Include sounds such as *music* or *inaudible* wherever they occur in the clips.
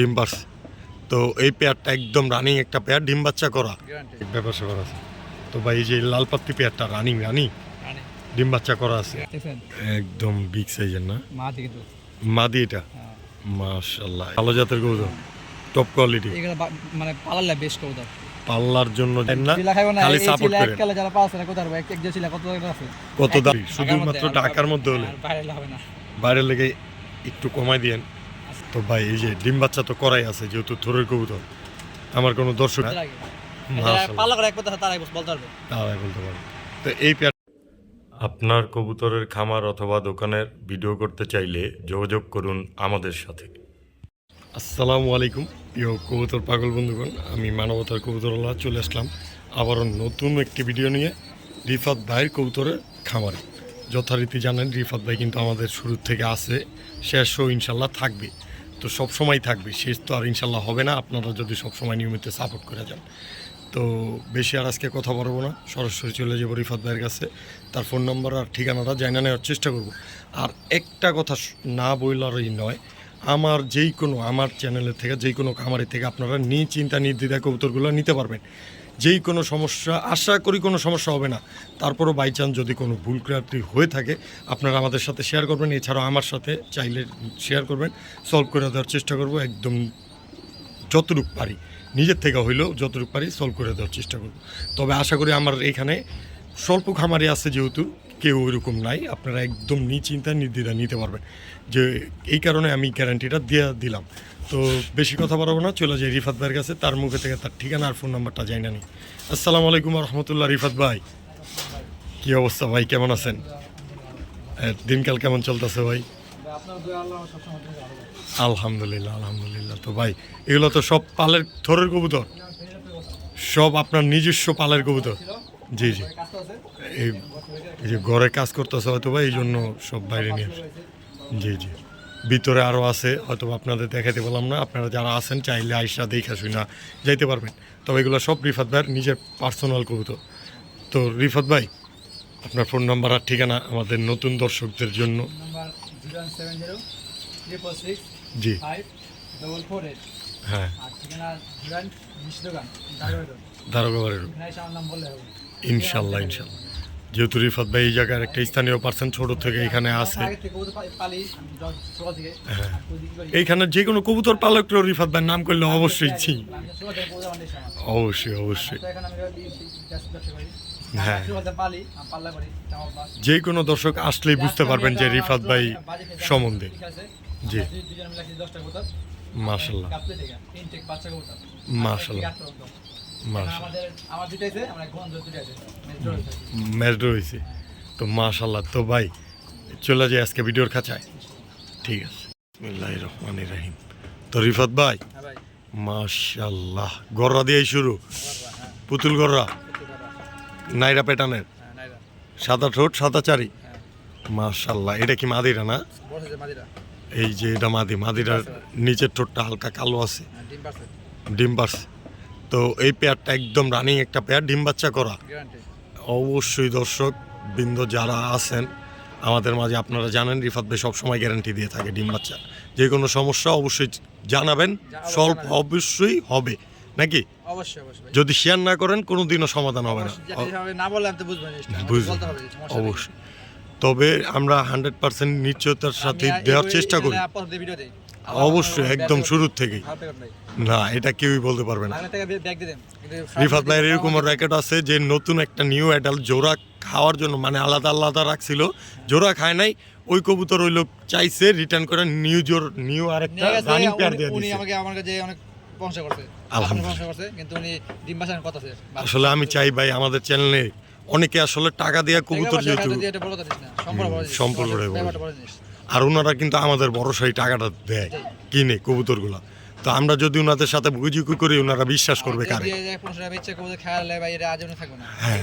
ডিম পারছে। তো এই পেয়ারটা একদম রানিং একটা পেয়ার ডিম বাচ্চা করা। ব্যাপার স্যাপার আছে। তো ভাই এই যে লাল পাত্তি পেয়ারটা রানিং রানিং ডিম বাচ্চা করা আছে। একদম বিগ সাইজের না? মা মাদি এটা? হ্যাঁ। মাশাল্লাহ ভালো জাতের গরু টপ কোয়ালিটি মানে পালালে বেশ কবুতর পাল্লার জন্য না খালি সাপোর্ট করেন যারা পাওয়া না কোথায় এক এক চিলা কত টাকা আছে? কত দামি? শুধুমাত্র ঢাকার মধ্যে হলে। বাইরে হবে না। বাইরে লেগে একটু কমাই দিয়েন। তো ভাই এই যে ডিম বাচ্চা তো করাই আছে যেহেতু থোরের কবুতর। আমার কোনো দর্শক এর পাল্লা করে এক কথা তার বলতে পারবে? তারাই বলতে পারে তো এই আপনার কবুতরের খামার অথবা দোকানের ভিডিও করতে চাইলে যোগাযোগ করুন আমাদের সাথে। আসসালামু আলাইকুম প্রিয় কবুতর পাগল বন্ধুগণ আমি মানবতার কবুতরওয়ালা চলে আসলাম আবারও নতুন একটি ভিডিও নিয়ে রিফাত ভাইয়ের কবুতরের খামারে। যথারীতি জানেন রিফাত ভাই কিন্তু আমাদের শুরু থেকে আছে শেষও ইনশাল্লাহ থাকবে। তো সব সময় থাকবে। শেষ তো আর ইনশাল্লাহ হবে না। আপনারা যদি সব সময় নিয়মিত সাপোর্ট করে যান। তো বেশি আর আজকে কথা বলব না। সরাসরি চলে যাব রিফাত ভাইয়ের কাছে। তার ফোন নম্বর আর ঠিকানাটা জানা নেওয়ার চেষ্টা করব। আর একটা কথা না বইলারই নয়, আমার যেই কোনো, আমার চ্যানেলের থেকে, যেই কোনো খামারের থেকে আপনারা নিয়ে চিন্তা নির্দ্বিধা কবুতরগুলো নিতে পারবেন। যেই কোনো সমস্যা, আশা করি কোনো সমস্যা হবে না। তারপরও বাই চান্স যদি কোনো ভুল ক্রান্তি হয়ে থাকে, আপনারা আমাদের সাথে শেয়ার করবেন। এছাড়াও আমার সাথে চাইলে শেয়ার করবেন। সলভ করে দেওয়ার চেষ্টা করব। একদম যতটুকু পারি, নিজের থেকে হইলেও যতটুকু পারি সলভ করে দেওয়ার চেষ্টা করব। তবে আশা করি আমার এখানে স্বল্প খামারি আছে যেহেতু, কেউ ওইরকম নাই। আপনারা একদম নিশ্চিন্তা নির্দ্বিধা নিতে পারবেন। যে এই কারণে আমি গ্যারান্টিটা দিয়ে দিলাম। তো বেশি কথা বাড়াবো না, চলে যাই রিফাত ভাইয়ের কাছে। তার মুখে থেকে তার ঠিকানা আর ফোন নাম্বারটা যাই না নি আসসালামু আলাইকুম রহমতুল্লাহ, রিফাত ভাই। কী অবস্থা ভাই, কেমন আছেন? দিনকাল কেমন চলতেছে ভাই? আলহামদুলিল্লাহ আলহামদুলিল্লাহ। তো ভাই, এগুলো তো সব পালের থরের কবুতর। সব আপনার নিজস্ব পালের কবুতর। জি জি। এই এই যে ঘরে কাজ করতেছে হয়তো ভাই, এই জন্য সব বাইরে নিয়ে আসে। জি জি। ভিতরে আরও আছে হয়তো আপনাদের দেখাতে বললাম না আপনারা যারা আছেন চাইলে আইসা দেখা শুনা যাইতে পারবেন। তবে এগুলো সব রিফাত ভাইয়ের নিজের পার্সোনাল কবুতর। তো রিফাত ভাই আপনার ফোন নাম্বার আর ঠিকানা আমাদের নতুন দর্শকদের জন্য। জি। হ্যাঁ। ইনশাল্লাহ ইনশাল্লাহ। যেহেতু রিফাত ভাই এই জায়গার একটা স্থানীয় পার্সন ছোট থেকে এখানে আছে হ্যাঁ। এইখানে যে কোনো কবুতর পালককেও রিফাত ভাই নাম করলে অবশ্যই আমার। অবশ্যই অবশ্যই। হ্যাঁ। যে কোনো দর্শক আসলেই বুঝতে পারবেন যে রিফাত ভাই সম্বন্ধে? জি। আমরা দুই- আমাদের আমার দুটো আছে আমরা গন্ধ দুটো আছে মেজর আছে তো মাশাল্লাহ তো ভাই চলে যায় আজকে ভিডিওর খাঁচায়। ঠিক আছে। রহমানির রহিম। তো রিফাত ভাই হ্যাঁ মাশাল্লাহ গররা দিয়েই শুরু। পুতুল গররা। নাইরা পেটানের হ্যাঁ সাদা ঠোঁট সাদা চারি হ্যাঁ। মাশাল্লাহ এটা কি মাদিরা না? এই যে এটা মাদি মাদিরার নিচের ঠোঁটটা হালকা কালো আছে। ডিম পারছে। তো এই পেয়ারটা একদম রানিং একটা পেয়ার ডিম বাচ্চা করা। অবশ্যই দর্শক বৃন্দ যারা আছেন আমাদের মাঝে আপনারা জানেন রিফাত ভাই সবসময় গ্যারান্টি দিয়ে থাকে ডিম বাচ্চা। যে কোনো সমস্যা অবশ্যই জানাবেন সলভ অবশ্যই হবে। নাকি? যদি শেয়ার না করেন কোনো দিনও সমাধান হবে না। অবশ্যই তবে আমরা হান্ড্রেড পার্সেন্ট নিশ্চয়তার সাথে দেওয়ার চেষ্টা করি। অবশ্যই একদম শুরুর থেকেই। না এটা কেউই বলতে পারবে না। দিয়ে রিফাত ভাইয়ের এরকম র্যাকেট আছে যে নতুন একটা নিউ অ্যাডাল্ট জোড়া খাওয়ার জন্য মানে আলাদা আলাদা রাখছিল জোড়া খায় নাই ওই কবুতর ওই লোক চাইছে রিটার্ন করে নিউ জোর নিউ আরেকটা রানিং পেয়ার দিয়ে উনি আমাকে আমার কাছে অনেক প্রশংসা করছে। আলহামদুলিল্লাহ। প্রশংসা করছে কিন্তু উনি ডিম বাসানোর কথা আছে। আসলে আমি চাই ভাই আমাদের চ্যানেলে অনেকে আসলে টাকা দেওয়া কবুতর যেহেতু সম্পর্ক আর ওনারা কিন্তু আমাদের বড় সেই টাকাটা দেয় কিনে কবুতরগুলা। তো আমরা যদি ওনাদের সাথে বুঝুকি করি ওনারা বিশ্বাস করবে কারে। টাকা হ্যাঁ।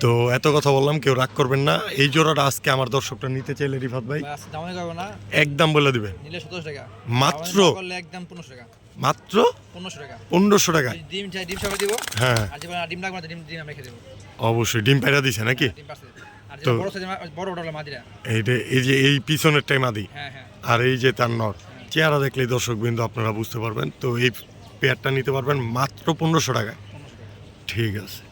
তো এত কথা বললাম কেউ রাগ করবেন না। এই জোড়াটা আজকে আমার দর্শকটা নিতে চাইলে রিফাত ভাই। একদম বলে দিবেন। টাকা। মাত্র? একদম পনেরোশো টাকা। মাত্র? পনেরোশো টাকা। পনেরোশো ডিম ডিম দিব। হ্যাঁ। দেবো। অবশ্যই। ডিম পাইরা দিছে নাকি? আর তো- বড় বড় মাদিরা। এই যে এই যে এই পিছনের টাইম আদি হ্যাঁ হ্যাঁ। আর এই যে তার নর চেহারা দেখলেই দর্শক বিন্দু আপনারা বুঝতে পারবেন। তো এই পেয়ারটা নিতে পারবেন মাত্র পনেরোশো টাকায় টাকা। ঠিক আছে।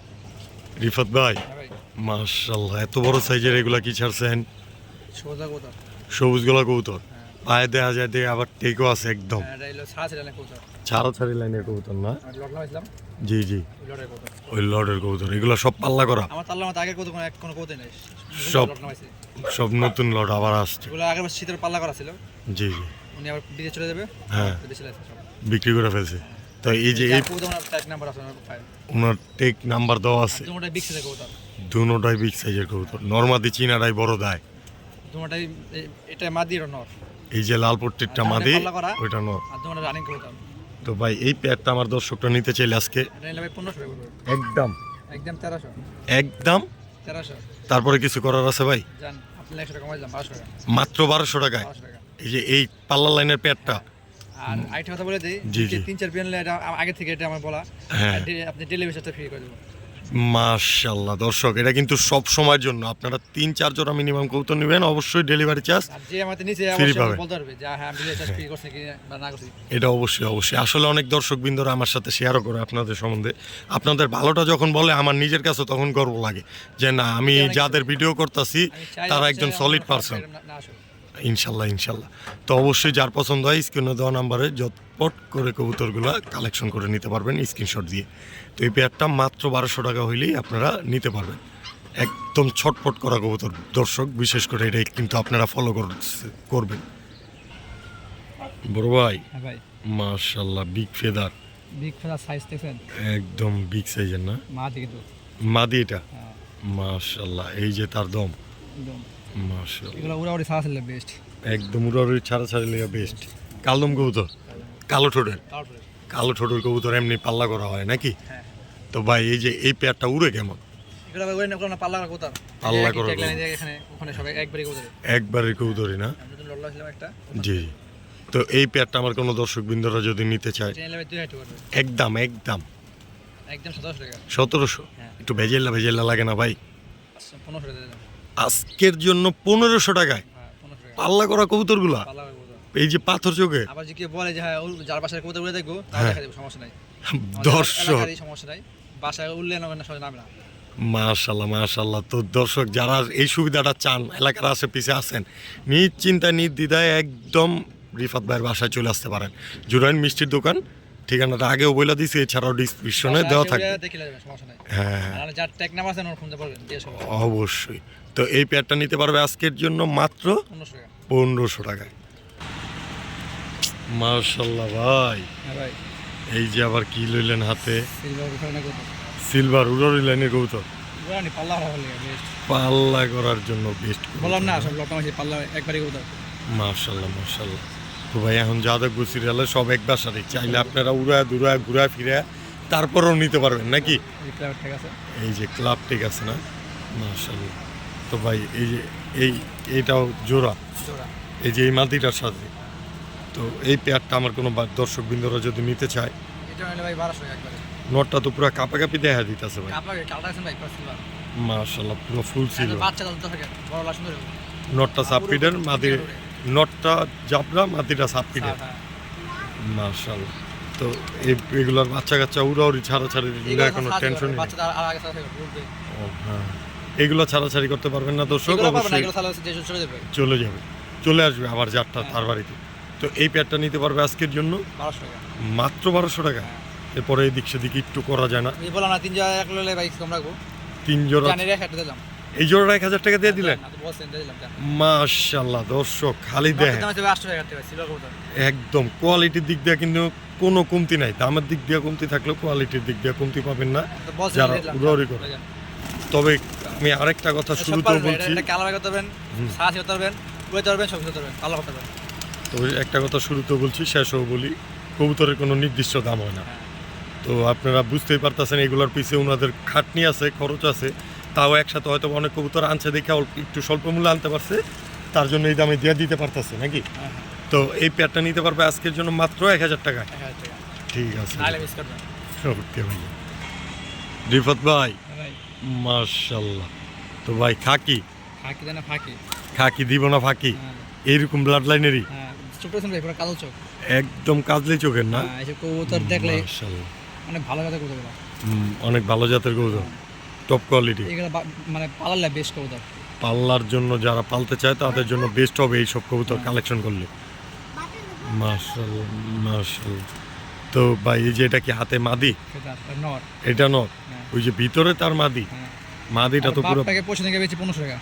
রিফাত ভাই হ্যাঁ মার্শাল্লাহ এত বড় সাইজের এগুলা কি ছাড়ছেন? সবুজ গলা কবুতর। হ্যাঁ। পায়ে দেওয়া যায় দিয়ে আবার টেকও আছে একদম। ছাড়া ছাড়ি লাইনের কবুতর না? জি জি। ওই লর্ডের কবুতর এগুলো সব পাল্লা করা। আমার তাল্লার মতো আগের কবুতর কোনো এক কোনো কবুতর নেই। সব। সব নতুন লট আবার আসছে। এগুলো আগের শীতের পাল্লা করা ছিল। জি জি। উনি আবার বিদেশ চলে যাবে। হ্যাঁ। বিক্রি করে ফেলছে। তো এই যে এই ওনার টেক নাম্বার দেওয়া আছে। দুটাই বিগ সাইজের কবুতর। নর্মাদি চীনাটাই বড় দায়। দুটোটাই এটা মাদি নর। এই যে লাল পট্টিরটা মাদি পাল্লা? ওইটা নর। আর রানিং কবুতর। তো ভাই এই প্যাডটা আমার দর্শকটা নিতে চাইলে আজকে। একদম। একদম তেরোশো। একদম? তেরোশো। তারপরে কিছু করার আছে ভাই? মাত্র বারোশো টাকায়? টাকা। এই যে এই পাল্লা লাইনের প্যাডটা আর আরেকটা কথা বলে দিই যে তিন চার পিয়ান আগে থেকে এটা আমার বলা। হ্যাঁ। আপনি ডেলিভারি চার্জটা ফ্রি করে দেবো। মাশাল্লাহ দর্শক এটা কিন্তু সব সময়ের জন্য। আপনারা তিন চার জোড়া মিনিমাম কবুতর নেবেন অবশ্যই ডেলিভারি চার্জ ফ্রি করছি কি বা না করছি। এটা অবশ্যই অবশ্যই। আসলে অনেক দর্শক বিন্দুরা আমার সাথে শেয়ারও করে আপনাদের সম্বন্ধে। আপনাদের ভালোটা যখন বলে আমার নিজের কাছে তখন গর্ব লাগে যে না আমি যাদের ভিডিও করতেছি তারা একজন সলিড পারসন। ইনশাল্লাহ ইনশাল্লাহ তো অবশ্যই যার পছন্দ হয় স্ক্রিনে দেওয়া নাম্বারে যতপট করে কবুতরগুলো কালেকশন করে নিতে পারবেন স্ক্রিনশট দিয়ে। তো এই পেয়ারটা মাত্র বারোশো টাকা হইলেই আপনারা নিতে পারবেন। একদম ছটপট করা কবুতর। দর্শক বিশেষ করে এটাই কিন্তু আপনারা ফলো করবেন। বড় ভাই ভাই। মার্শাল্লাহ big feather big feller size দেখছেন? একদম বিগ সাইজের না? মা দিকে তো। মাদি এটা? হ্যাঁ। মার্শাল্লাহ এই যে তার দম। একদম। মার্শাল্লাহ এগুলো উড়া উড়ি সারা ছিল বেস্ট একদম উড়াউড়ি ছাড়া ছাড়ি লেগে বেস্ট কালদম কবুতর কালো ঠোঁটের। কালো ঠোঁটের কবুতর এমনি পাল্লা করা হয় নাকি? হ্যাঁ। তো ভাই এই যে এই পেয়ারটা উড়ে কেমন? পাল্লা করা না? জি তো এই পেয়ারটা আমার কোনো দর্শক বিন্দুরা যদি নিতে চায় একদম একদম। একদম সতেরোশো হ্যাঁ। একটু ভেজেল্লা ভেজেল্লা লাগে না ভাই? আচ্ছা, আজকের জন্য পনেরোশো টাকায় হ্যাঁ পাল্লা করা কবুতরগুলা? এই যে পাথর চোখে? আবার যে কেউ বলে যে হ্যাঁ যার বাসায় কোথাও উড়ে দেখব তাহলে হ্যাঁ। দেখা দেবো সমস্যা নাই। দর্শক। সমস্যা নাই। বাসায় উঠলে নামে না সহজে নামে না। মাশাল্লাহ মাশাল্লাহ। তো দর্শক যারা এই সুবিধাটা চান এলাকার আশেপাশে আছেন নিশ্চিন্তায় নির্দ্বিধায় একদম রিফাত ভাইয়ের বাসায় চলে আসতে পারেন। জুরাইন মিষ্টির দোকান ঠিকানাটা আগেও বলে দিয়েছি এছাড়াও ডিসক্রিপশনে দেওয়া থাকবে। যাবে হ্যাঁ আছে সব অবশ্যই। তো এই পেয়ারটা নিতে পারবে আজকের জন্য মাত্র পনেরোশো টাকায়। মাশাল্লাহ ভাই। হ্যাঁ এই যে আবার কি লইলেন হাতে? সিলভার সিলভার লাইনের কবুতর? পাল্লা করার জন্য বেস্ট বললাম না সব লকটা পাল্লা একবারই কোথাও মার্শাল্লাহ মার্শাল্লাহ তো ভাই এখন যাদবপুর সিরিয়ালে সব এক বাসারে চাইলে আপনারা উড়ায় দুরায় ঘুরায় ফিরে তারপরেও নিতে পারবেন নাকি? এই যে ক্লাব ঠিক আছে না? মার্শাল্লাহ তো ভাই এই যে এই এইটাও জোড়া? জোড়া। এই যে এই মাটিটার সাথে? তো এই পেয়ারটা আমার কোনো বা- দর্শক বিন্দুরা যদি নিতে চায় নটটা তো পুরো কাপাকাপি দেখা দিতেছে ভাই। মার্শাল্লাহ পুরো ফুল ছিল। নটটা সাবপিডের মাদি নটটা জাবরা মাদিটা সাবপিডের মার্শাল্লাহ তো এই এগুলার বাচ্চা কাচ্চা উড়াউড়ি ছাড়াছাড়ি এগুলো কোনো টেনশন নেই। হ্যাঁ। এগুলো ছাড়াছাড়ি করতে পারবেন না দর্শক অবশ্যই চলে যাবে। চলে আসবে আবার যারটা হ্যাঁ। তার বাড়িতে। তো এই প্যাডটা নিতে পারবে আজকের জন্য? বারোশো টাকা। মাত্র বারোশো টাকা? এরপরে এদিক সেদিক একটু করা যায় না। এই বললাম না তিন জায়গা এক লোলে বাইক কম রাখব। তিন জোড়া জানি রেখে একটা দিলাম। এই জোড়াটা এক হাজার টাকা দিয়ে দিলেন? মাশাল্লাহ দর্শক খালি দেখেন। একদম কোয়ালিটির দিক দিয়ে কিন্তু কোনো কমতি নাই। দামের দিক দিয়ে কমতি থাকলেও কোয়ালিটির দিক দিয়ে কমতি পাবেন না। যারা উড়াউড়ি করে। তবে আমি আরেকটা কথা শুরুতেও বলছি। কালার করতে পারবেন। করতে পারবেন উড়াইতে পারবেন সব করতে পারবেন করতে পারবেন। তবে একটা কথা শুরুতেও বলছি শেষও বলি কবুতরের কোনো নির্দিষ্ট দাম হয় না। তো আপনারা বুঝতেই পারতেছেন এগুলোর পিছিয়ে ওনাদের খাটনি আছে খরচ আছে। তাও একসাথে হয়তো অনেক কবুতর আনছে দেখে অল্প একটু স্বল্প মূল্যে আনতে পারছে। তার জন্য এই দামে দিয়ে দিতে পারতেছে নাকি? হ্যাঁ, হ্যাঁ, তো এই প্যাডটা নিতে পারবে আজকের জন্য মাত্র এক হাজার টাকা। ঠিক আছে। ওকে ভাই। রিফত ভাই। হ্যাঁ মার্শাল্লাহ তো ভাই খাকি? খাকি দিব না ফাঁকি? এইরকম ব্লাড লাইনেরই চোখ পুরো কালো চোখ। একদম কাজলি চোখের না? হ্যাঁ কবুতর দেখলে। মানে ভালো কথা কবুতর অনেক ভালো জাতের কবুতর। টপ কোয়ালিটি এগুলো মানে পালালে বেশ কবুতর। পাল্লার জন্য যারা পালতে চায় তাদের জন্য বেস্ট হবে এই সব কবুতর কালেকশন করলে। মার্শাল মার্শাল তো ভাই এই যে এটা কি হাতে মাদি? নর। এটা নয় হ্যাঁ। ওই যে ভিতরে তার মাদি? হ্যাঁ। মাদিটা তো পুরো পয়সা থেকে বেশি পনেরোশো টাকা।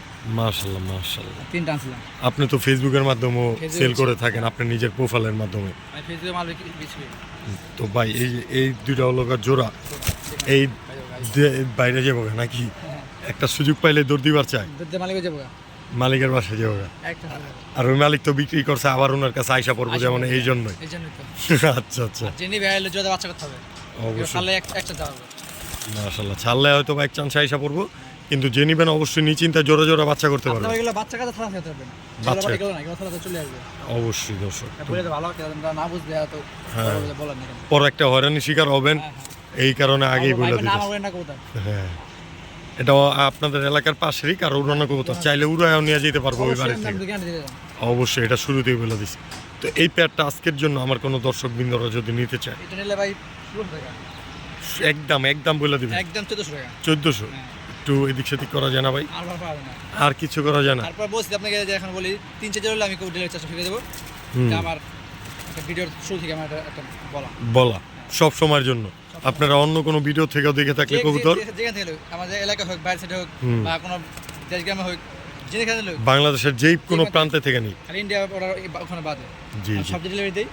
তিনটা আনছিলাম। আপনি তো ফেসবুকের মাধ্যমেও সেল করে থাকেন আপনি নিজের প্রোফাইলের মাধ্যমে। আমি ফেসবুকে মাল বিক্রি বিক্রি। তো ভাই এই এই দুইটা হলো জোড়া। এই বাইরে যাব নাকি? একটা সুযোগ পাইলে দৌড় দিবার যাব মালিকের বাসায় যাব। আর ওই মালিক তো বিক্রি করছে আবার ওনার কাছে আইসা পড়ব যেমন এই জন্যই। তো। *laughs* আচ্ছা আচ্ছা। বাচ্চা করতে হবে। অবশ্যই। একটা মাশাল্লাহ ছাড়লে হয়তো বা এক চান্স আইসা পড়ব কিন্তু যে নিবেন অবশ্যই নিশ্চিন্তা জোরে জোরে বাচ্চা করতে পারবে বাচ্চা কাছে থালা খেতে হবে না। বাচ্চা। চলে আসবে। অবশ্যই দর্শক ভালো না বুঝলে তো হ্যাঁ। পর একটা হয়রানি শিকার হবেন হ্যাঁ, এই কারণে আগেই বলে দিতে কবুতর। হ্যাঁ এটা আপনাদের এলাকার পাশেরই কারও উড়ানো কবুতর চাইলে উড়ায়ও নিয়ে যেতে পারব ওই বাড়ি থেকে। অবশ্যই এটা শুরুতেই বলে দিছি। তো এই প্যাডটা আজকের জন্য আমার কোনো দর্শক বিন্দুরা যদি নিতে চায়। একদম একদম বলে দিবেন। একদম চোদ্দশো টাকা। চোদ্দোশো? হ্যাঁ। একটু এদিক সেদিক করা যায় না ভাই? আর কিছু করা যায় না? তারপর বলছি আপনাকে যে এখন বলি তিন চার হলে আমি ডেলিভারি চার্জ ফিরে দেবো। আমার ভিডিওর শুরু থেকে আমার একটা- বলা। বলা সব সময়ের জন্য। আপনারা অন্য কোনো ভিডিও থেকেও দেখে থাকলে কবুতর? যেখান থেকে আমাদের এলাকা হোক বাইরে সাইডে হোক বা কোনো দেশ গ্রামে হোক বাংলাদেশের যেই কোনো প্রান্তে থেকে নিই ইন্ডিয়া ওরা ওখানে বাদে। জি সব ডেলিভারি দিই।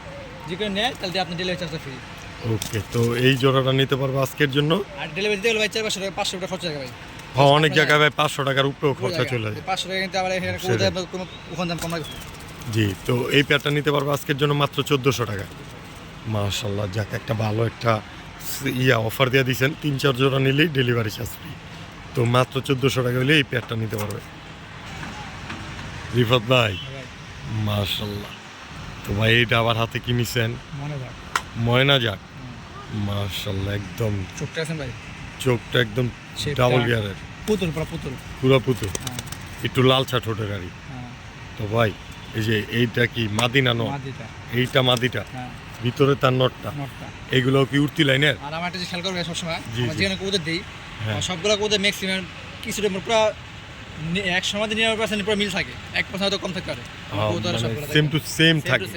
যে কোনো নেয় তাহলে দিয়ে আপনি ডেলিভারি চার্জটা ফ্রি ওকে তো এই জোড়াটা নিতে পারব আজকের জন্য? আর ডেলিভারি দিতে গেলে ভাই চার পাঁচশো টাকা পাঁচশো টাকা খরচ লাগে ভাই। হ্যাঁ অনেক জায়গায় ভাই পাঁচশো টাকার উপরেও খরচা চলে যায়। পাঁচশো টাকা কিন্তু আবার এখানে কোনো ওখানে দাম কম জি তো এই প্যাডটা নিতে পারব আজকের জন্য মাত্র চোদ্দোশো টাকা। মাশাল্লাহ যাক একটা ভালো একটা ইয়া অফার দিয়ে দিয়েছেন। তিন চার জোড়া নিলেই ডেলিভারি চার্জ ফ্রি তো মাত্র চোদ্দোশো টাকা হলে এই প্যাডটা নিতে পারবে। রিফত ভাই ভাই। মাশাল্লাহ তো ভাই এইটা আবার হাতে কি নিছেন? ময়না যাক একদম। চোখটা আছেন ভাই? চোখটা একদম ডাবল গিয়ারের। পুতুল পুরো পুতুল। পুরো পুতু হ্যাঁ। একটু লালচা ঠোঁটের গাড়ি। হ্যাঁ। তো ভাই এই যে এইটা কি মাদিনা নট এইটা মাদিটা। হ্যাঁ। ভিতরে তার নটটা। এইগুলো কি উঠতি লাইনের? আর আমার একটা যে খেয়াল করবে সবসময়। যেখানে কবুতর দিই সবগুলো কবুতর ম্যাক্সিমাম কিছুটা পুরো এক সময় নিরানব্বই পার্সেন্ট পুরো মিল থাকে। এক পার্সেন্ট হয়তো কম থাকতে পারে। সেম টু সেম থাকে।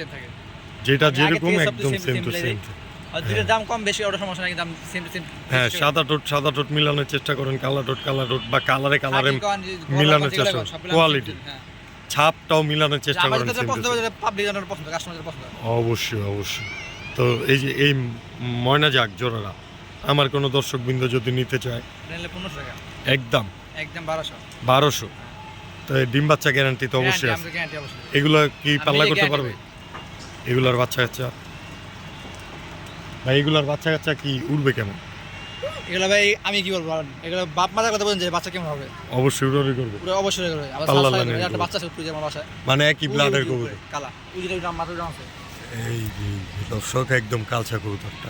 যেটা যেরকম একদম সেম টু সেম দিই। দুটোর দাম কম বেশি ওটা সমস্যা নাই দাম সেম সেম হ্যাঁ সাদা টোট সাদা টোট মিলানোর চেষ্টা করেন কালা টোট কালা টোট বা কালারে কালারে মিলানোর চেষ্টা কোয়ালিটি ছাপটাও মিলানোর চেষ্টা আমার করেন অবশ্যই অবশ্যই। তো এই যে এই ময়না যাক জোড়ারা আমার কোনো দর্শকবৃন্দ যদি নিতে চায় একদম। একদম বারোশো। বারোশো। তো ডিম বাচ্চা গ্যারান্টি তো অবশ্যই আছে। এগুলো কি পাল্লা করতে পারবে? এগুলার বাচ্চা কাচ্চা ভাই এগুলার বাচ্চা কাচ্চা কি উড়বে কেমন? এগুলো ভাই আমি কি বলব? এগুলো বাপ মাথার কথা বলেন যে বাচ্চা কেমন হবে? অবশ্যই উড়াউড়ি করবে। পুরো অবশ্যই করবে। আবার একটা বাচ্চা আমার বাসায়। মানে একই ব্লাডের কবুতর। কালা। মাথার আছে। এই দর্শক একদম কালচা কবুতরটা।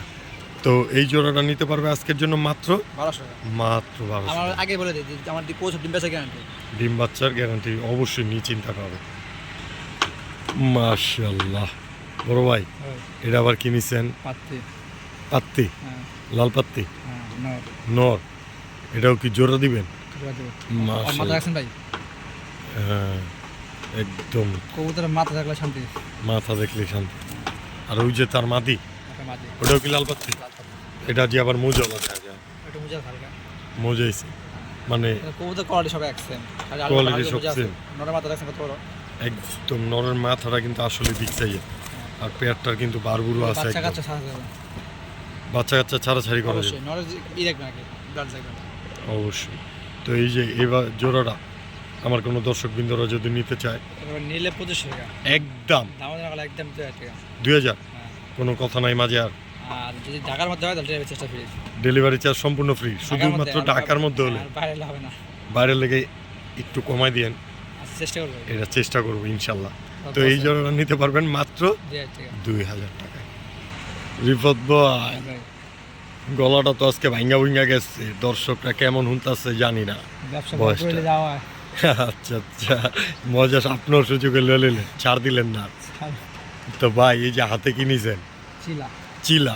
তো এই জোড়াটা নিতে পারবে আজকের জন্য মাত্র? বারোশো মাত্র বারোশো আমার আগে বলে দিই আমার কোচ ডিম বেচা গ্যারান্টি ডিম বাচ্চার গ্যারান্টি অবশ্যই নিয়ে চিন্তা পাবে। মাশাল্লাহ বড় ভাই এটা আবার কি নিছেন? পাত্তি। পাত্তি হ্যাঁ। লাল পাত্তি হ্যাঁ নর। এটাও কি জোড়া দিবেন? মাথা রাখছেন ভাই? হ্যাঁ একদম। কবুতরের মাথা থাকলে শান্তি। মাথা দেখলে শান্তি। আর ওই যে তার মাদি ওটাও কি লাল পাত্তি এটা যে আবার মোজা দেখা যায় একটু মুজা হালকা। মোজাইছে মানে কবুতর কোয়ালিটি সব এক সেম Quality সব same। নরের কত বড়? একদম নরের মাথাটা কিন্তু আসলে চাইয়ে আর পেয়ারটার কিন্তু বারগুলো আছে বাচ্চা। কাচ্চা বাচ্চা কাচ্চা ছাড়াছাড়ি করা অবশ্যই ই আগে ব্লাড অবশ্যই। তো এই যে এবার জোড়াটা আমার কোনো দর্শক বিন্দুরা যদি নিতে চায়? নিলে পঁচিশশো টাকা। একদম। একদম দুই হাজার হ্যাঁ। কোনো কথা নাই মাঝে আর? আর যদি ঢাকার মধ্যে হয় তাহলে ডেলিভারি চেষ্টা ফ্রি ডেলিভারি চার্জ সম্পূর্ণ ফ্রি শুধুমাত্র ঢাকার মধ্যে হলে। বাইরে হবে না। বাইরে লেগে একটু কমাই দিয়েন। চেষ্টা করব এটা চেষ্টা করব ইনশাল্লাহ। তো এই জোড়াটা নিতে পারবেন মাত্র দুই হাজার টাকা। রিফত ভাই গলাটা তো আজকে ভাঙ্গা ভুঙ্গা গেছে। দর্শকরা কেমন হুনতাছে জানি না। বয়সটা। আচ্ছা আচ্ছা। মজা আপনার সুযোগে লেলেন ছাড় দিলেন না। তো ভাই এই যে হাতে কি নিছেন চিলা?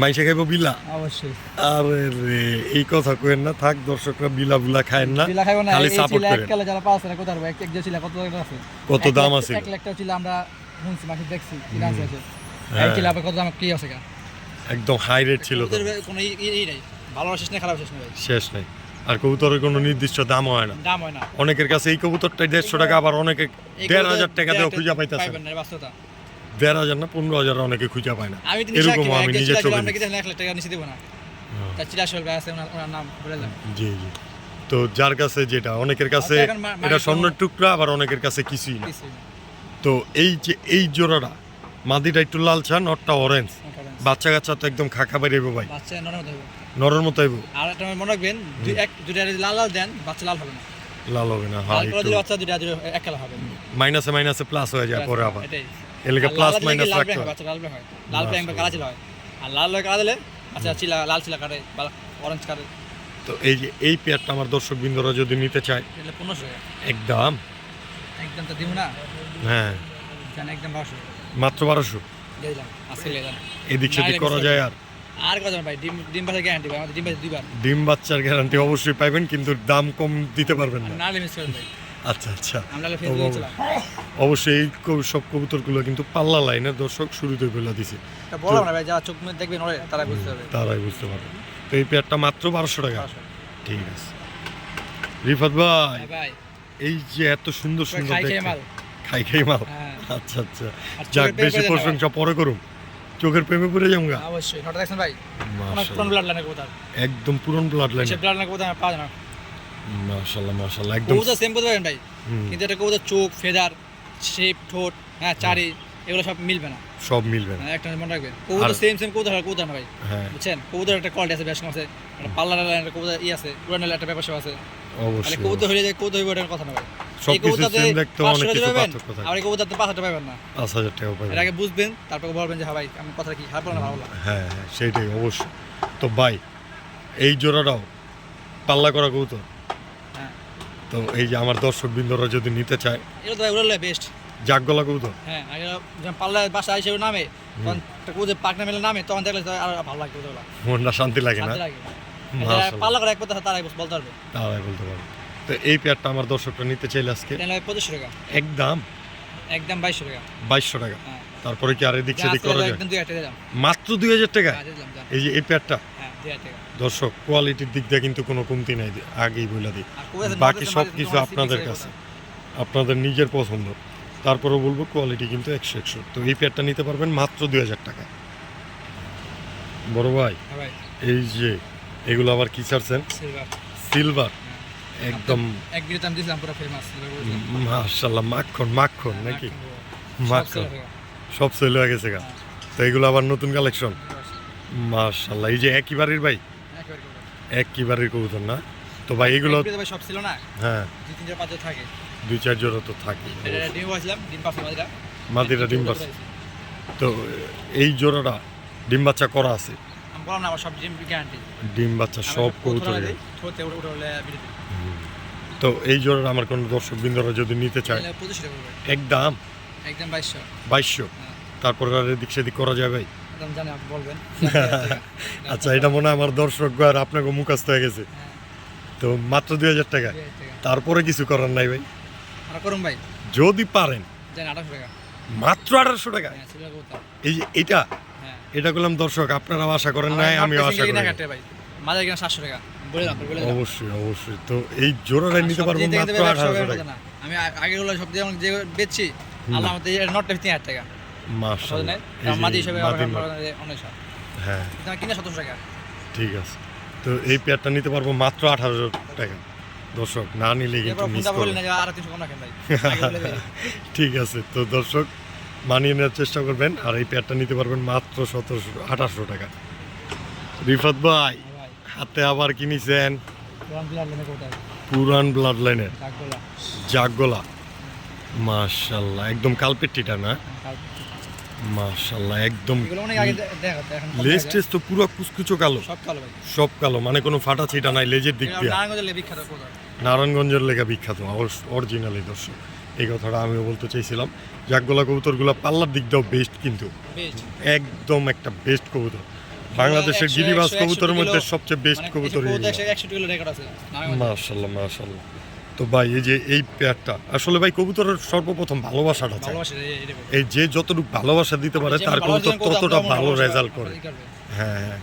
মাইসে খাইব বিলা? অবশ্যই। আরে রে এই কথা কেন না। থাক দর্শকরা বিলা বুলা খায় না। চিলা খাইবো না খালি সাপোর্ট করেন। কালে যারা পাওয়া না কোথাও এক এক যে চিলা কত টাকা আছে? কত দাম আছে? এক লাখ টাকা চিলা আমরা শুনছি মাসে দেখছি চিলা আছে। হ্যাঁ। এই কত দাম কি আছে কা একদম হাই রেট ছিল কোনো ই- নাই? ভালো শেষ নেই খারাপ শেষ নেই শেষ নেই। আর কবুতরের কোনো নির্দিষ্ট দাম হয় না। দাম হয় না। অনেকের কাছে এই কবুতরটা দেড়শো টাকা আবার অনেকে দেড় হাজার টাকা দেড়- খুঁজে পাইতেছে। দেড় হাজার না পনেরো হাজার অনেকে খুঁজে পায় না। এরকম আমি নিজে চিলা চোখে। এক হ্যাঁ। জি জি। তো যার কাছে যেটা অনেকের কাছে এটা স্বর্ণের টুকরা আবার অনেকের কাছে কিছুই কিছুই না। তো এই যে এই জোড়াটা মাদিটা একটু লালচা নটটা অরেঞ্জ বাচ্চা কাচ্চা তো একদম খাখা বেরিয়ে ভাই। বাচ্চা নরম নরের মতো আইবো আর একটা মনে রাখবেন দুই এক দুইটা লাল লাল দেন বাচ্চা লাল হবে না। লাল হবে না হ্যাঁ একটু বাচ্চা দুইটা এক কালার হবে। মাইনাসে মাইনাসে প্লাস হয়ে যায় পরে আবার। এলাকা প্লাস মাইনাস রাখতে হয়, হয় বাচ্চা লাল হয় লাল ব্যাং বা। কালা চিলা হয়। আর লাল ব্যাং কালা দিলে আচ্ছা চিলা লাল চিলা কাটে অরেঞ্জ কাটে। তো এই যে এই পেয়ারটা আমার দর্শক বিন্দুরা যদি নিতে চায় পনেরোশো টাকা। একদম। একদম তো দিব না। হ্যাঁ। জান একদম বারোশো মাত্র বারোশো। এদিক সেদিক করা যায় আর। আর কত ভাই? ডিম ডিম পাশে গ্যারান্টি ভাই আমাদের ডিম দুইবার। ডিম বাচ্চার গ্যারান্টি অবশ্যই পাইবেন কিন্তু দাম কম দিতে পারবেন না। না মিস করে ভাই। আচ্ছা আচ্ছা। অবশ্যই। এই সব কবুতরগুলো কিন্তু পাল্লা লাইনের দর্শক শুরুতে বলে দিছে। বললাম না ভাই যারা চোখ মুখ দেখবেন ওরে তারা বুঝতে হবে তারাই বুঝতে পারবে। তো এই পেয়ারটা মাত্র বারোশো টাকা। ঠিক আছে। রিফাত ভাই হ্যাঁ এই যে এত সুন্দর সুন্দর খাই খেয়ে মাল। খাই খাই মাল। হ্যাঁ। আচ্ছা আচ্ছা। যাক বেশি প্রশংসা পরে করুন চোখের প্রেমে পড়ে যাব গা অবশ্যই নটা দেখছেন ভাই? পুরন ব্লাড লাইনের কোথাও একদম পুরন ব্লাড লাইন ব্লাড লাইনের কোথাও পাওয়া যায় না। মাশাআল্লাহ মাশাআল্লাহ একদম। কবুতর সেম করতে পারেন ভাই। কিন্তু এটা কবুতর চোখ ফেদার শেপ ঠোঁট হ্যাঁ চারি এগুলো সব মিলবে না। সব মিলবে না। হ্যাঁ, একটা মনে রাখবেন কবুতর সেম সেম কবুতর হয় কবুতর না ভাই? হ্যাঁ। বুঝছেন? কবুতর একটা কোয়ালিটি আছে বেশ কম আছে। একটা পাল্লার একটা কবুতর ই আছে উড়ানের একটা ব্যাপার স্যাপার আছে। অবশ্যই কবুতর হয়ে যায় কবুতর হইবে এটার কথা না ভাই। সব কিছু সেম দেখতেও অনেক কিছু পার্থক্য থাকে। আর কবুতরতে পাঁচ হাজার পাবেন না। পাঁচ হাজার টাকা পাইবেন এর আগে বুঝবেন তারপর বলবেন যে হ্যাঁ ভাই আমি কথা কি বললাম না ভালো হ্যাঁ হ্যাঁ সেইটাই অবশ্যই। তো ভাই এই জোড়াটাও পাল্লা করা কৌতুক হ্যাঁ। তো এই যে আমার দর্শক বিন্দুরা যদি নিতে চায় এটা তো ভাই বেস্ট জাগ গলা কৌতুক হ্যাঁ আর যখন পাল্লা বাসা হিসেবে নামে তখন কবুতর পাকনা মেলে নামে তখন দেখলে আর ভালো লাগে কবুতরগুলো মনটা শান্তি লাগে না। পাল্লা করে এক কথা তারাই বলতে পারবে। তারাই বলতে পারবে। তো এই পেয়ারটা আমার দর্শকরা নিতে চাইলে আজকে? পঁচিশশো টাকা। একদম একদম বাইশশো টাকা। বাইশশো টাকা। হ্যাঁ। তারপরে কি আর এদিক সেদিক করা যায়? মাত্র দুই হাজার টাকা? হ্যাঁ। এই যে এই টাকা। দর্শক কোয়ালিটির দিক দিয়ে কিন্তু কোনো কমতি নাই আগেই বলে দিই। বাকি সব কিছু আপনাদের কাছে। আপনাদের নিজের পছন্দ। তারপরেও বলব কোয়ালিটি কিন্তু একশো একশো তো এই পেয়ারটা নিতে পারবেন মাত্র দুই হাজার টাকা বড় ভাই হ্যাঁ এই যে এগুলো আবার কি ছাড়ছেন? সিলভার সিলভার একদম এক পুরো ফেমাস মাখন মাখন নাকি? মাখন সব সেল হয়ে গেছে। গা। তো এগুলো আবার নতুন কালেকশন মাশাল্লাহ এই যে একই বাড়ির ভাই? একই বাড়ির কবুতর। না? তো ভাই এগুলো সব ছিল না? হ্যাঁ। তিন চার পাঁচ থাকে। দুই চার জোড়া তো থাকে। মাদিরা। ডিম বাচ্চা তো এই জোড়াটা ডিম বাচ্চা করা আছে? ডিম বাচ্চা সব কবুতর তো এই জোড়াটা আমার কোনো দর্শক বিন্দুরা যদি নিতে চায় একদম? একদম বাইশশো। বাইশশো? হ্যাঁ। তারপরে আর এদিক সেদিক করা যায় ভাই *laughs* আচ্ছা এটা মনে হয় আমার দর্শক আর আপনাকে মুখাস্ত হয়ে গেছে। হ্যাঁ। তো মাত্র দুই হাজার টাকা। তারপরে কিছু করার নাই ভাই। করুন ভাই। যদি পারেন। টাকা। মাত্র আঠারোশো টাকা? হ্যাঁ এই যে এটা? হ্যাঁ। এটা করলাম দর্শক আপনারাও আশা করেন নাই আমিও আশা করি। মাঝে কিনা সাতশো টাকা। অবশ্যই অবশ্যই। তো এই জোড়াটাই নিতে সব পারব মাত্র আঠারোশো টাকা। আমি আ- আগেগুলো সব যে বেচছি আল্লাহ আমাদের নটটা তিন হাজার টাকা। মাদি হিসেবে হ্যাঁ। কিনা সতেরোশো টাকা। ঠিক আছে। তো এই পেয়ারটা নিতে পারব মাত্র আঠারোশো টাকা। দর্শক না নিলে কিন্তু মিস করবে। *laughs* ঠিক আছে তো দর্শক মানিয়ে নেওয়ার চেষ্টা করবেন আর এই প্যাডটা নিতে পারবেন মাত্র সতেরোশো আঠারোশো টাকা। রিফাত ভাই হাতে আবার কিনেছেন? পুরান ব্লাড লাইনের জাগগোলা। মাশাল্লাহ একদম কালপেট্টিটা না? মাশাল্লাহ একদম লেজ তো পুরো কুচকুচো কালো। সব কালো মানে কোনো ফাটা ছিটা নাই লেজের দিক দিয়ে। নারায়ণগঞ্জের লেখা বিখ্যাত অরিজিনালি দর্শক। এই কথাটা আমিও বলতে চাইছিলাম। জাকগোলা কবুতরগুলো পাল্লার দিক দিয়েও বেস্ট কিন্তু। একদম একটা বেস্ট কবুতর। বাংলাদেশের গিরিবাজ কবুতরের মধ্যে সবচেয়ে বেস্ট মানে কবুতর। মাশাল্লাহ মাশাল্লাহ তো ভাই এই যে এই পেয়ারটা আসলে ভাই কবুতরের সর্বপ্রথম ভালোবাসাটা চাই। এই- যে যতটুকু ভালোবাসা দিতে পারে তার কবুতর ততটা ভালো রেজাল্ট করে। হ্যাঁ হ্যাঁ।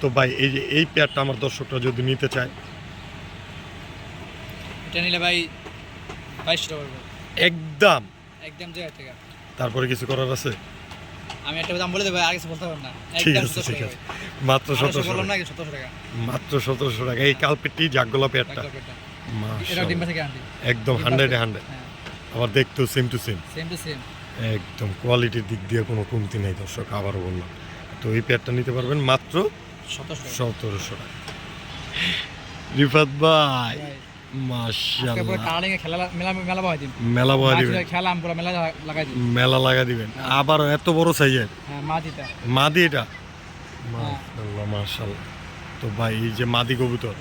তো ভাই এই যে এই পেয়ারটা আমার দর্শকরা যদি নিতে চায় এটা নিলে ভাই বাইশশো টাকা পড়বে। একদম। একদম দুই হাজার টাকা তারপরে কিছু করার আছে? আমি একটা দাম বলে দেবো আর কিছু বলতে পারব না। ঠিক আছে ঠিক আছে। মাত্র সতেরোশো বললাম টাকা না সতেরোশো টাকা। মাত্র সতেরোশো টাকা। এই কালপেটটি জাগগোলা পেয়ারটা একদম হান্ড্রেডে হান্ড্রেড। হ্যাঁ। আবার দেখতেও same to same same to same একদম কোয়ালিটির দিক দিয়ে কোনো কমতি নেই দর্শক আবারও বললাম। তো এই পেয়ারটা নিতে পারবেন মাত্র সতেরোশো টাকা। রিফাত ভাই। মেলা লাগা দিবেন। আবার এত বড় সাইজের? হ্যাঁ মাদি এটা? মাশাআল্লাহ মাশাআল্লাহ। তো ভাই এই যে মাদি কবুতর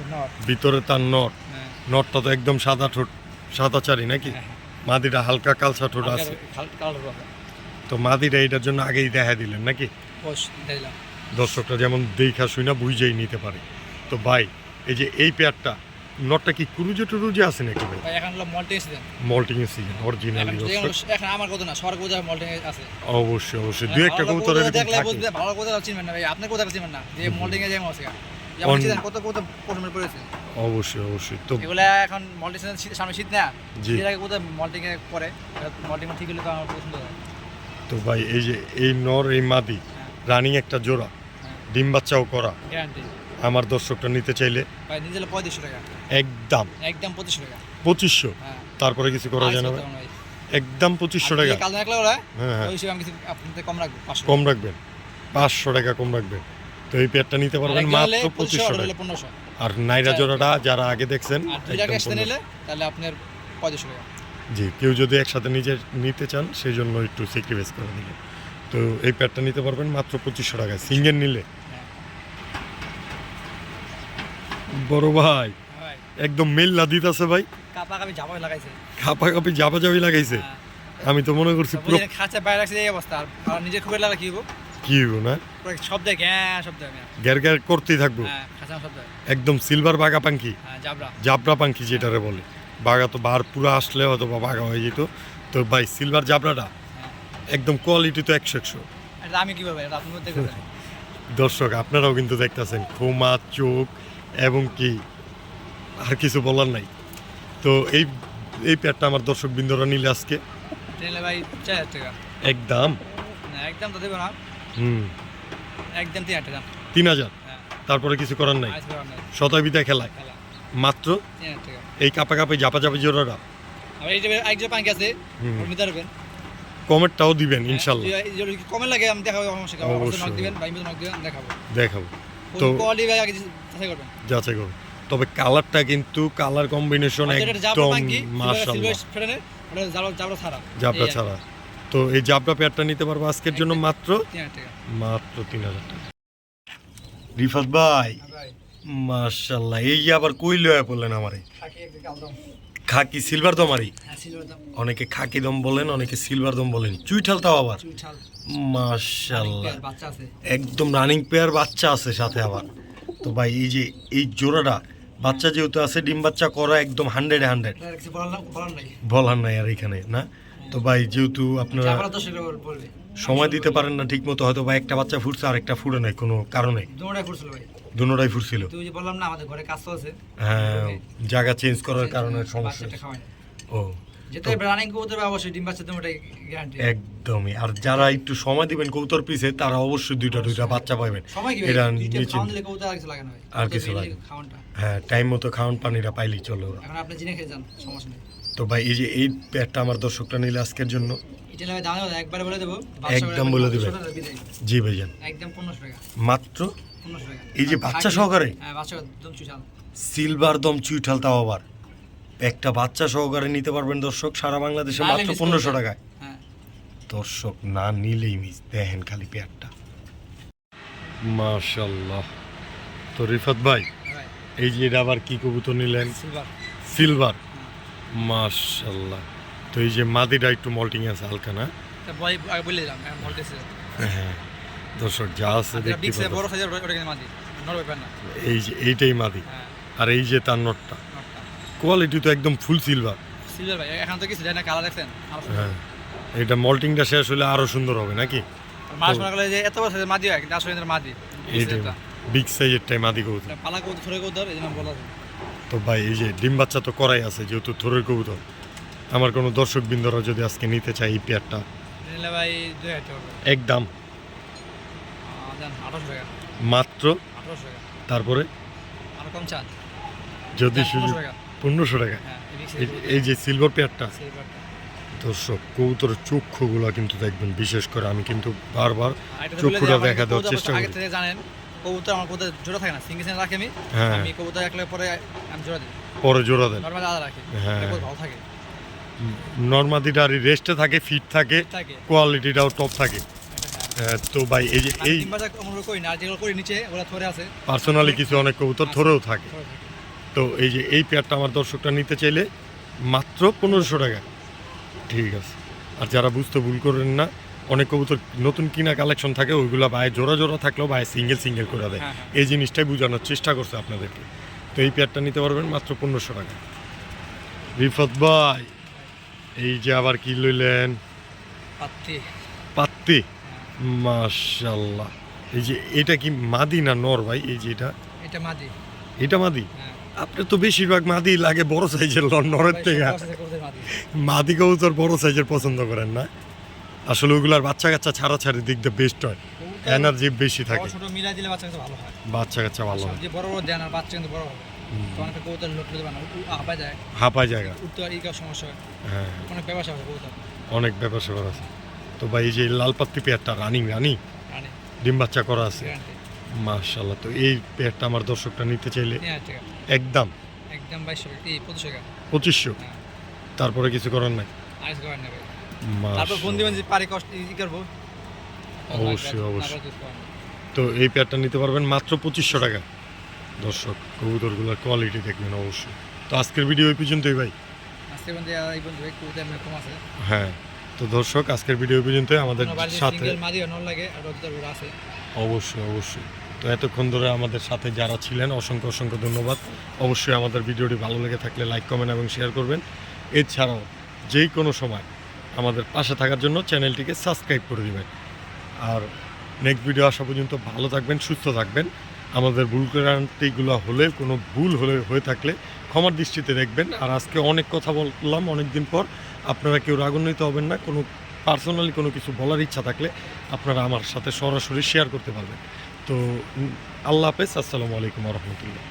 ভিতরে তার নট। হ্যাঁ নটটা তো একদম সাদা ঠোঁট সাদা চারি নাকি? হ্যাঁ, মাদিটা হালকা কালচা ঠোঁট আছে। তো মাদিটা এটার জন্য আগেই দেখা দিলেন নাকি? দর্শকরা যেমন দেখা শুই না বুঝেই নিতে পারে। তো ভাই এই যে এই পেয়ারটা নটটা কি কুরুজে টুরুজে আছে নাকি ভাই? ভাই এখন হলো moulting season moulting season originally এখন আমার কথা না সবার কোথায় মল্টিং আছে। অবশ্যই অবশ্যই। দু একটা কবুতর এরকম দেখলে বুঝবে ভালো কোথাও চিনবেন না ভাই আপনি কোথাও চিনবেন না যে মল্টিং এ যেমন আছে। কত কত পরিমাণ পড়েছে। অবশ্যই অবশ্যই। তো এগুলা এখন মল্টিং সিজন সামনে শীত না জি। শীতের আগে কোথায় মল্টিং এ করে মল্টিং ঠিক হলে তো আমার পছন্দ হয়। তো ভাই এই যে এই নর এই মাদি রানিং একটা জোড়া হ্যাঁ। ডিম বাচ্চাও করা। গ্যারান্টি আমার দর্শকটা নিতে চাইলে। ভাই নিজে পঁয়ত্রিশশো টাকা। একদম। একদম পঁচিশশো টাকা। পঁচিশশো? হ্যাঁ। তারপরে কিছু করা যায় না। একদম পঁচিশশো টাকা। কাল দেখলে ওরা হ্যাঁ হ্যাঁ। কম রাখব কম রাখবেন। পাঁচশো টাকা কম রাখবেন। তো এই পেয়ারটা নিতে পারবেন মাত্র পঁচিশশো টাকা। আর নাইরা। জোড়াটা যারা আগে দেখছেন আর দুই টাকা একদম একসাথে 15 নিলে তাহলে আপনার পঁয়ত্রিশশো টাকা। জি কেউ যদি একসাথে নিজে নিতে চান সেই জন্য একটু স্যাক্রিফাইস করে দিলে তো এই প্যাডটা নিতে পারবেন মাত্র পঁচিশশো টাকায়। সিঙ্গেল নিলে হ্যাঁ বড় ভাই। একদম মেল না দিতেছে ভাই। কাপা কাপি লাগাইছে। খাপি জাপা জাবি লাগাইছে। হ্যাঁ। আমি তো মনে করছি পুরো খাঁচা বাইরে রাখছে এই অবস্থা। আর- নিজের খুবই লাগা কি হব কি হইবো না? শব্দ হ্যাঁ শব্দ গ্যার গ্যার করতেই থাকব। হ্যাঁ একদম সিলভার বাঘা পাঙ্কি। হ্যাঁ জাবরা পাঙ্কি যেটারে বলে। বাঘা তো বার পুরো আসলে হয়তো বা বাঘা হয়ে যেত। তো ভাই সিলভার জাবরাটা একদম কোয়ালিটি তো একশো একশো। আমি দর্শক আপনারাও কিন্তু দেখতেছেন। খোমা চোখ এবং কি? আর কিছু বলার নাই। তো এই এই প্যাডটা আমার দর্শক বিন্দুরা নিলে আজকে। ভাই চার হাজার টাকা। একদম না একদম তো দেবো না। হুম। একদম তিন হাজার টাকা। তিন হাজার? হ্যাঁ। তারপরে কিছু করার নাই? করার নাই। খেলায়? মাত্র? এই কাপা কাপে জাপা জাপি জোড়াটা কমেন্টটাও দিবেন ইনশাল্লাহ। হ্যাঁ, যদি কমে লাগে আমি দেখাবো সমস্যা নেই। অবশ্যই অবশ্যই। নক দিবেন ভাই নক দিবেন দেখাবো। দেখাবো। তো যাচাই করবেন। তবে কালারটা কিন্তু কালার কম্বিনেশন আর জাবরা একদম ওটা জাবরা ছাড়া। তো এই জাবরা পেয়ারটা নিতে পারব আজকের জন্য মাত্র? মাত্র তিন হাজার টাকা। রিফাত ভাই হ্যাঁ মাশাল্লাহ এই আবার কই লয়া পড়লেন আমারে। খাকি সিলভার দমারি হ্যাঁ সিলভার দাম। অনেকে খাকি দম বলেন অনেকে সিলভার দম বলেন। চুইঠাল তাও আবার? মাশাল্লাহ একদম রানিং পেয়ার বাচ্চা আছে সাথে আবার। তো ভাই এই যে এই জোড়াটা বাচ্চা যেহেতু আছে ডিম বাচ্চা করা একদম হান্ড্রেড হান্ড্রেড কিছু বলার নাই। আর এখানে না? তো ভাই যেহেতু আপনারা সময় দিতে পারেন না ঠিক মতো হয়তো বা একটা বাচ্চা ফুটছে আর একটা ফুটে নাই কোনো কারণে। দুটোটাই ফুটছিল তুই যে বললাম না আমাদের ঘরে কাজ চলছে হ্যাঁ জায়গা চেঞ্জ করার কারণে সমস্যা। ও রানিং কবুতর অবশ্যই ডিম বাচ্চা গ্যারান্টি একদমই। আর যারা একটু সময় দিবেন কবুতর পিছে তারা অবশ্যই দুইটা দুইটা বাচ্চা পাবেন। এটা নিচে আর কিছু লাগে হ্যাঁ টাইম মতো খাওয়ান পানিটা পাইলেই চলো এখন আপনি জিনে খেয়ে যান সমস্যা নেই। তো ভাই এই যে এই প্যাডটা আমার দর্শকটা নিলে আজকের জন্য। একবারে বলে দেবো। একদম বলে দিবেন। জি ভাইজান। একদম পনেরোশো টাকা। মাত্র এই যে বাচ্চা সহকারে? হ্যাঁ সিলভার দম চুইঠাল তাও আবার। একটা বাচ্চা সহকারে নিতে পারবেন দর্শক সারা বাংলাদেশে মাত্র পনেরোশো টাকায়। হ্যাঁ। দর্শক না নিলেই মিস দেখেন খালি পেয়ারটা। মাশাল্লাহ তো রিফাত ভাই ভাই এই যে এটা আবার কি কবুতর নিলেন? সিলভার। হ্যাঁ। মাশাল্লাহ তো এই যে মাদিটা একটু মল্টিং আছে হালকা না? হ্যাঁ। দর্শক যা আছে এই যে এইটাই মাদি। হ্যাঁ। আর এই যে তার নটটা। কোয়ালিটি তো একদম ফুল সিলভার সিলভার ভাই এখন তো কিছু না কালার দেখছেন? আরও সুন্দর। হ্যাঁ। এটা মল্টিংটা শেষ হলে আরও সুন্দর হবে নাকি? মনে যে এত বড় সাইজের মাদি হয় কিন্তু আসলে মাদি। এইটাই বিগ সাইজেরটাই মাদি কবুতর। পালা কবুতর ছড়ে কবুতর এই জন্য বলা তো ভাই এই যে ডিম বাচ্চা তো করাই আছে যেহেতু থোরের কবুতর। আমার কোনো দর্শক বিন্দুরা যদি আজকে নিতে চাই এই পেয়ারটা ভাই একদম আহ, দেন আঠারোশো টাকা মাত্র? তারপরে? যদি সুযোগ পনেরোশো টাকা। হ্যাঁ এই যে সিলভার পেয়ারটা দর্শক কবুতরের চক্ষুগুলো কিন্তু দেখবেন বিশেষ করে আমি কিন্তু বারবার বলে চক্ষুটা দেখা দেওয়ার চেষ্টা করি। জানেন কবুতর আমার কবুতর জোড়া থাকে না সিঙ্গেল রাখি আমি। হ্যাঁ। আমি কবুতর একলে পরে আমি জোড়া দিই। পরে জোড়া দেন। নর্মাল আলাদা রাখি। হ্যাঁ। ভালো থাকে। নর্মাদিটা আর রেস্টে থাকে ফিট থাকে কোয়ালিটিটাও টপ থাকে। তো ভাই এই যে এই পার্সোনালি কিছু অনেক কবুতর ধরেও থাকে। তো এই যে এই পেয়ারটা আমার দর্শকটা নিতে চাইলে মাত্র পনেরোশো টাকা। ঠিক আছে। আর যারা বুঝতে ভুল করেন না অনেক কবুতর নতুন কিনা কালেকশন থাকে ওইগুলো ভাই জোড়া জোড়া থাকলেও ভাই সিঙ্গেল সিঙ্গেল করে দেয়। হ্যাঁ, হ্যাঁ। এই জিনিসটাই বোঝানোর চেষ্টা করছে আপনাদেরকে। তো এই পেয়ারটা নিতে পারবেন মাত্র পনেরোশো টাকা। রিফত ভাই এই যে আবার কি লইলেন? পাত্তি। পাত্তি। মাশাল্লাহ এই যে এটা কি মাদি না নর ভাই? এই যে এটা? এটা মাদি। এটা মাদি? হ্যাঁ। আপনার তো বেশিরভাগ মাদি লাগে বড় সাইজের নরের থেকে। মাদি। কবুতর বড় সাইজের পছন্দ করেন না। আসলে ওগুলার বাচ্চা কাচ্চা ছাড়া ছাড়ি দিক দিয়ে বেস্ট হয়। এনার্জি বেশি থাকে। ছোট মিলাই দিলে বাচ্চা কিন্তু ভালো হয়। বাচ্চা কাচ্চা ভালো হয়। যে বড় বড় দেন আর বাচ্চা কিন্তু বড় হবে। তো অনেক কবুতর লোক লোক বানা হাঁপা যায়। হাঁপায় জায়গা উঠতে আর সমস্যা হয়। হ্যাঁ। অনেক ব্যবসা কবুতর। অনেক ব্যাপার স্যাপার আছে। তো ভাই এই যে লাল পাত্তি পেয়ারটা রানিং রানি? ডিম বাচ্চা করা আছে? মার্শাল্লাহ তো এই পেয়ারটা আমার দর্শকটা নিতে চাইলে টাকা একদম? একদম পঁচিশশো হ্যাঁ। তারপরে কিছু করার নাই? অবশ্যই, অবশ্যই। তো এই পেয়ারটা নিতে পারবেন মাত্র পঁচিশশো টাকা। দর্শক কবুতরগুলোর কোয়ালিটি দেখবেন অবশ্যই। তো আজকের ভিডিও এই পর্যন্তই ভাই। আজকে বন্ধু এই বন্ধু কবুতর এমনি কম আছে। হ্যাঁ। তো দর্শক আজকের ভিডিও এই পর্যন্তই। আমাদের সাথে অবশ্যই অবশ্যই। তো এতক্ষণ ধরে আমাদের সাথে যারা ছিলেন অসংখ্য অসংখ্য ধন্যবাদ। অবশ্যই আমাদের ভিডিওটি ভালো লেগে থাকলে লাইক কমেন্ট এবং শেয়ার করবেন। এছাড়াও যেই কোনো সময় আমাদের পাশে থাকার জন্য চ্যানেলটিকে সাবস্ক্রাইব করে দেবেন। আর নেক্সট ভিডিও আসা পর্যন্ত ভালো থাকবেন সুস্থ থাকবেন। আমাদের ভুল ক্রান্তিগুলো হলে কোনো ভুল হলে হয়ে থাকলে ক্ষমার দৃষ্টিতে দেখবেন। আর আজকে অনেক কথা বললাম অনেক দিন পর। আপনারা কেউ রাগান্বিত হবেন না, কোনো পার্সোনালি কোনো কিছু বলার ইচ্ছা থাকলে আপনারা আমার সাথে সরাসরি শেয়ার করতে পারবেন। তো আল্লাহ হাফেজ, আসসালামু আলাইকুম রহমতুল্লাহ।